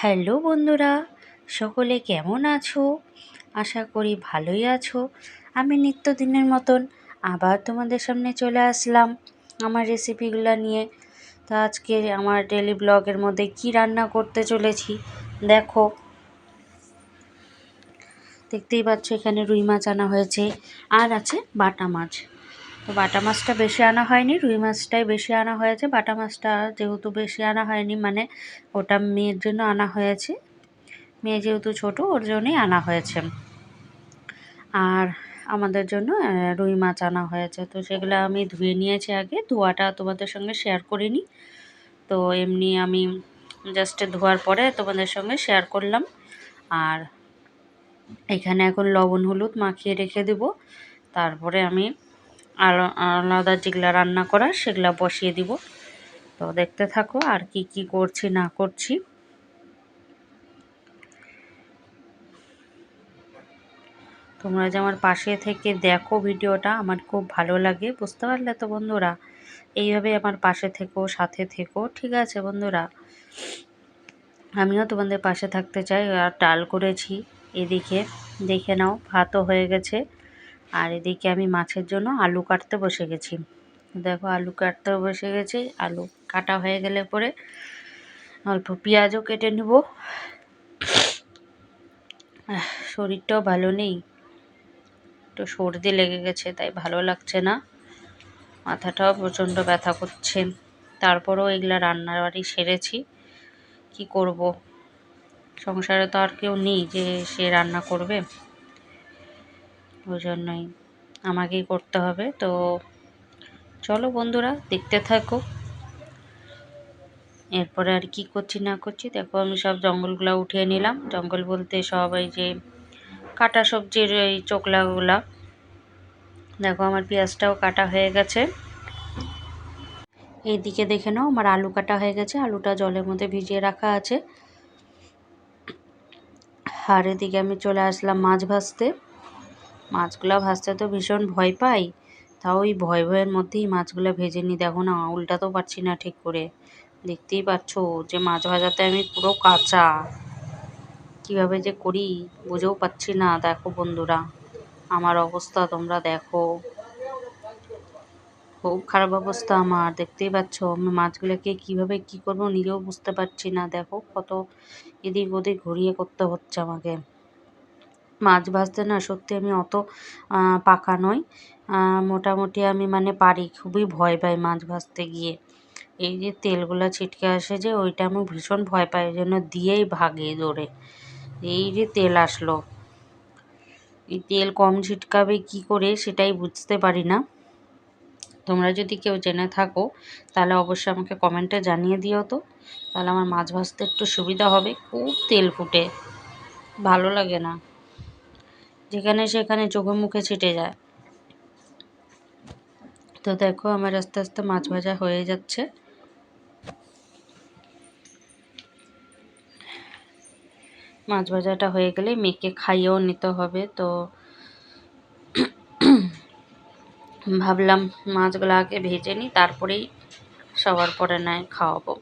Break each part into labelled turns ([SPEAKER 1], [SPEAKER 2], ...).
[SPEAKER 1] Hello বন্ধুরা, সকলে কেমন আছো? আশা করি ভালোই আছো। আমি নিত্যদিনের মতন আবার তোমাদের সামনে চলে আসলাম আমার রেসিপিগুলো নিয়ে। তো আজকে আমার ডেলি ব্লগের মধ্যে কি রান্না করতে চলেছি, দেখো। দেখতেই পাচ্ছ এখানে রুই মাছ আনা হয়েছে, আর আছে বাটা মাছ। তো বাটা মাছটা বেশি আনা হয়নি, রুই মাছটাই বেশি আনা হয়েছে। বাটা মাছটা যেহেতু বেশি আনা হয়নি মানে ওটা মেয়ের জন্য আনা হয়েছে। মেয়ে যেহেতু ছোট, ওর জন্যই আনা হয়েছে। আর আমাদের জন্য রুই মাছ আনা হয়েছে। তো সেগুলো আমি ধুয়ে নিয়েছি আগে, ধোয়াটা তোমাদের সঙ্গে শেয়ার করিনি। তো এমনি আমি জাস্ট ধোয়ার পরে তোমাদের সঙ্গে শেয়ার করলাম। আর এখানে এখন লবণ হলুদ মাখিয়ে রেখে দেব। তারপরে আমি আলাদা যেগুলো রান্না করার সেগুলো বসিয়ে দিব। তো দেখতে থাকো আর কি কি করছি, না করছি। তোমরা যে আমার পাশে থেকে দেখো ভিডিওটা, আমার খুব ভালো লাগে, বুঝতে পারলে তো বন্ধুরা? এইভাবে আমার পাশে থেকো, সাথে থেকো, ঠিক আছে বন্ধুরা? আমিও তোমাদের পাশে থাকতে চাই, আর ডাল করেছি। এদিকে দেখে নাও, ভাতও হয়ে গেছে। আর এদিকে আমি মাছের জন্য আলু কাটতে বসে গেছি। দেখো, আলু কাটতে বসে গেছি। আলু কাটা হয়ে গেলে পরে অল্প পেঁয়াজও কেটে নেব। শরীরটাও ভালো নেই। একটু সর্দি লেগে গেছে, তাই ভালো লাগছে না। মাথাটাও প্রচণ্ড ব্যথা করছে। তারপরেও এগুলা রান্নার বাড়ি সেরেছি। কি করব? সংসারে তো আর কেউ নেই যে সে রান্না করবে। ওই জন্যই আমাকেই করতে হবে। তো চলো বন্ধুরা, দেখতে থাকো। এরপরে আর কি করছি না করছি, দেখো আমি সব জঙ্গলগুলো উঠিয়ে নিলাম। জঙ্গল বলতে সব এই যে কাটা সবজির এই চোকলাগুলা দেখো আমার পেঁয়াজটাও কাটা হয়ে গেছে। এইদিকে দেখে নাও, আমার আলু কাটা হয়ে গেছে। আলুটা জলের মধ্যে ভিজিয়ে রাখা আছে। আর এদিকে আমি চলে আসলাম মাছ ভাজতে। মাছগুলো ভাজতে তো ভীষণ ভয় পাই। তাও ওই ভয় ভয়ের মধ্যেই মাছগুলো ভেজে নিই দেখো না উল্টাতেও পারছি না ঠিক করে। দেখতেই পাচ্ছ যে মাছ ভাজাতে আমি পুরো কাঁচা। কীভাবে যে করি বুঝেও পাচ্ছি না। দেখো বন্ধুরা, আমার অবস্থা তোমরা দেখো। খুব খারাপ অবস্থা আমার, দেখতেই পাচ্ছ। আমি মাছগুলোকে কীভাবে কী করব নিজেও বুঝতে পারছি না। দেখো কত এদিক ওদিক ঘুরিয়ে করতে হচ্ছে আমাকে। মাছ ভাজতে না সত্যি আমি অত পাকা নই। মোটামুটি আমি মানে পারি, খুবই ভয় পাই মাছ ভাজতে গিয়ে। এই যে তেলগুলো ছিটকে আসে যে, ওইটা আমি ভীষণ ভয় পাই, ওই জন্য দিয়েই ভাগে জোরে এই যে তেল আসলো। এই তেল কম ছিটকাবে কি করে সেটাই বুঝতে পারি না। তোমরা যদি কেউ জেনে থাকো, তাহলে অবশ্যই আমাকে কমেন্টে জানিয়ে দিও তো। তাহলে আমার মাছ ভাজতে একটু সুবিধা হবে, খুব তেল ফুটে। ভালো লাগে না। যেখানে সেখানে চোখে মুখে ছিটে যায়। তো দেখো আমার আস্তে আস্তে মাছ ভাজা হয়ে যাচ্ছে। মাছ ভাজাটা হয়ে গেলে মেয়েকে খাইয়েও নিতে হবে। তো ভাবলাম মাছগুলো আগে ভেজে নিই, তারপরেই সবার পরে নয়, খাওয়াবো।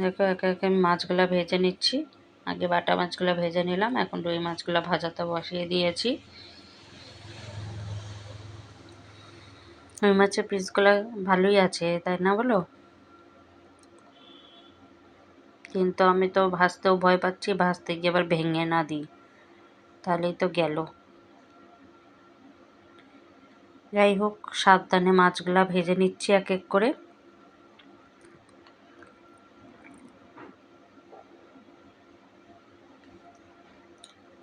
[SPEAKER 1] দেখো, একে একে আমি মাছগুলো ভেজে নিচ্ছি। আগে বাটা মাছগুলো ভেজে নিলাম, এখন রুই মাছগুলো ভাজাতে বসিয়ে দিয়েছি। রুই মাছের পিসগুলো ভালোই আছে, তাই না বলো? কিন্তু আমি তো ভাজতেও ভয় পাচ্ছি, ভাজতে গিয়ে আবার ভেঙে না দিই। তাহলেই তো গেল। যাই হোক, সাবধানে মাছগুলা ভেজে নিচ্ছি এক এক করে।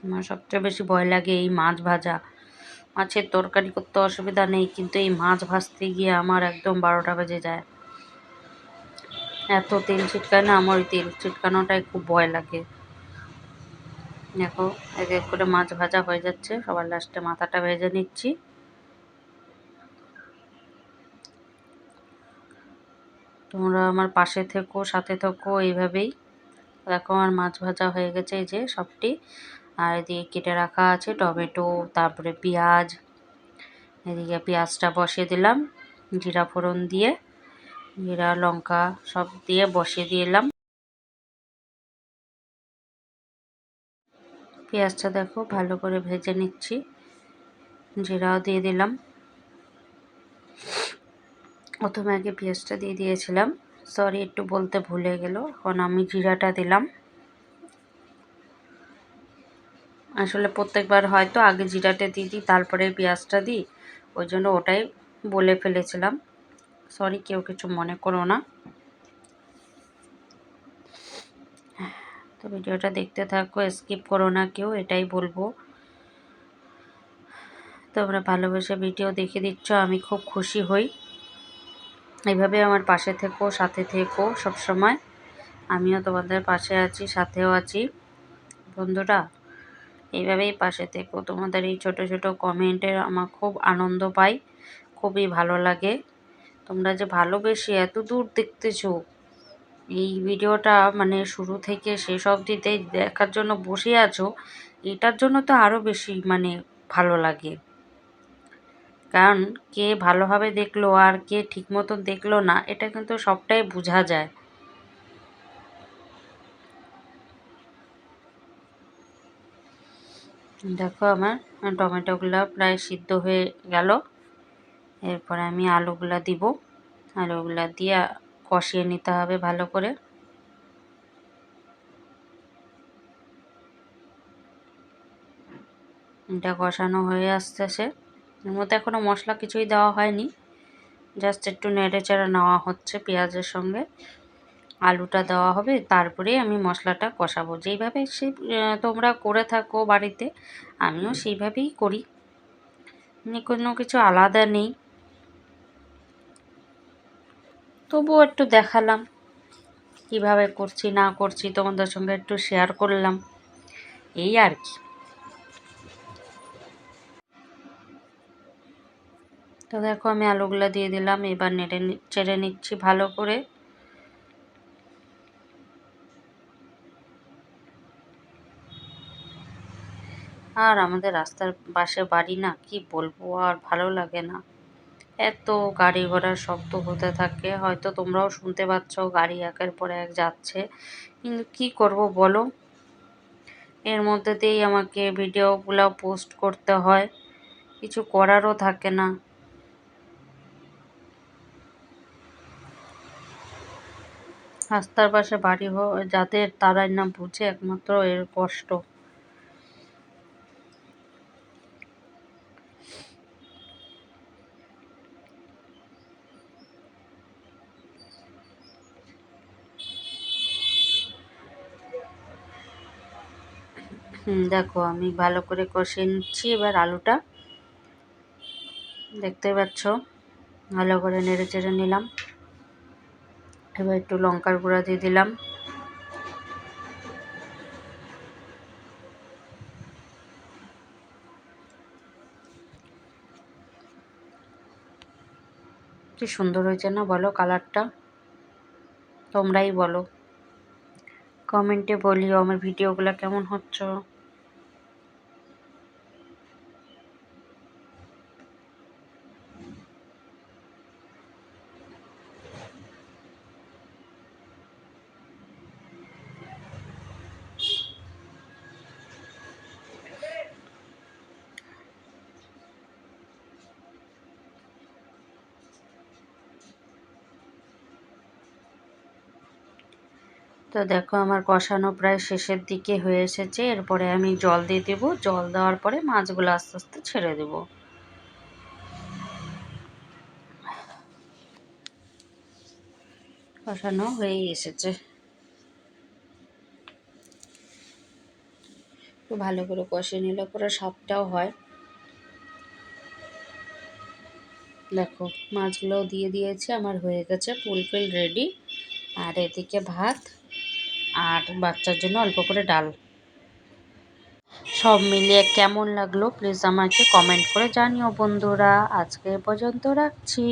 [SPEAKER 1] আমার সবচেয়ে বেশি ভয় লাগে এই মাছ ভাজা। মাছের তরকারি করতে অসুবিধা নেই, কিন্তু এই মাছ ভাজতে গিয়ে আমার একদম বারোটা বেজে যায়। এত তেল ছিটকায় না, আমার ওই তেল ছিটকানোটাই খুব ভয় লাগে। দেখো, এক এক করে মাছ ভাজা হয়ে যাচ্ছে, সবার লাস্টে মাথাটা ভেজে নিচ্ছি। তোমরা আমার পাশে থেকো, সাথে থেকো, এইভাবেই। দেখো, আমার মাছ ভাজা হয়ে গেছে, এই যে সবটি। আর এদিকে কেটে রাখা আছে টমেটো, তারপরে পেঁয়াজ। এদিকে পেঁয়াজটা বসিয়ে দিলাম, জিরা ফোড়ন দিয়ে, জিরা, লঙ্কা সব দিয়ে বসিয়ে দিলাম পেঁয়াজটা দেখো ভালো করে ভেজে নিচ্ছি, জিরাও দিয়ে দিলাম। প্রথমে আগে পেঁয়াজটা দিয়ে দিয়েছিলাম। সরি, একটু বলতে ভুলে গেল, এখন আমি জিরাটা দিলাম। আসলে প্রত্যেকবার হয়তো আগে জিরাটা দিয়ে দিই, তারপরে পেঁয়াজটা দিই, ওই জন্য ওটাই বলে ফেলেছিলাম। সরি কেউ কিছু মনে করো না। তো ভিডিওটা দেখতে থাকো স্কিপ করো না কেউ, এটাই বলব। তোমরা ভালোবেসে ভিডিও দেখে দিচ্ছ, আমি খুব খুশি হই। এইভাবে আমার পাশে থেকো, সাথে থেকো সব সময় আমিও তোমাদের পাশে আছি, সাথেও আছি। বন্ধুরা এইভাবেই পাশে থেকো। তোমাদের এই ছোট ছোট কমেন্টের আমার খুব আনন্দ পাই। খুবই ভালো লাগে। তোমরা যে ভালোবেসে এত দূর দেখতেছো, এই ভিডিওটা মানে শুরু থেকে শেষ অবধিতে দেখার জন্য বসে আছো, এটার জন্য তো আরও বেশি মানে ভালো লাগে। কারণ কে ভালোভাবে দেখল আর কে ঠিক মতো দেখল না, এটা কিন্তু সবটাই বোঝা যায়। দেখো আমার টমেটোগুলো প্রায় সিদ্ধ হয়ে গেল। এরপরে আমি আলুগুলা দিব। আলুগুলা দিয়ে কষিয়ে নিতে হবে ভালো করে। এটা কষানো হয়ে আসতেছে। এর মধ্যে এখনও মশলা কিছুই দেওয়া হয়নি। জাস্ট একটু নেড়ে নেওয়া হচ্ছে পেঁয়াজের সঙ্গে। আলুটা দেওয়া হবে তারপরে আমি মশলাটা কষাবো। যেইভাবে সে তোমরা করে থাকো বাড়িতে আমিও সেইভাবেই করি। মানে কোনো কিছু আলাদা নেই। তবুও একটু দেখালাম কীভাবে করছি না করছি তোমাদের সঙ্গে একটু শেয়ার করলাম। এই আর কি। তো দেখো আমি আলুগুলো দিয়ে দিলাম এবার নেড়ে চেড়ে নিচ্ছি ভালো করে। আর আমাদের রাস্তার পাশে বাড়ি না, কি বলব? আর ভালো লাগে না। এত গাড়ি ঘোড়ার শব্দ হতে থাকে, হয়তো তোমরাও শুনতে পাচ্ছ গাড়ি একের পর এক যাচ্ছে। কিন্তু কি করব বলো? এর মধ্যে দিয়েই আমাকে ভিডিওগুলো পোস্ট করতে হয়। কিছু করারও থাকে না। রাস্তার পাশে বাড়ি যাদের তারাই না বুঝে, একমাত্র এর কষ্ট। দেখো আমি ভালো করে কষিয়ে নিচ্ছি এবার আলুটা। দেখতে পাচ্ছ, ভালো করে নেড়ে চেড়ে নিলাম। এবার একটু লঙ্কার গুঁড়া দিয়ে দিলাম। কি সুন্দর হয়েছে না বলো কালারটা? তোমরাই বলো। কমেন্টে বলিও আমার ভিডিওগুলো কেমন হচ্ছে? তো দেখো আমার কষানো প্রায় শেষের দিকে হয়ে এসেছে। এরপরে আমি জল দিয়ে দেবো। জল দেওয়ার পরে মাছগুলো আস্তে আস্তে ছেড়ে দেব। কষানো হয়েই এসেছে। ভালো করে কষিয়ে নিলে পরে স্বাদটাও হয়। দেখো মাছগুলো দিয়ে দিয়েছে। আমার হয়ে গেছে ফুলফিল রেডি। আর এদিকে ভাত। আর বাচ্চার জন্য অল্প করে ডাল। সব মিলিয়ে কেমন লাগল? প্লিজ আমাকে কমেন্ট করে জানিও বন্ধুরা। আজকে পর্যন্ত রাখছি।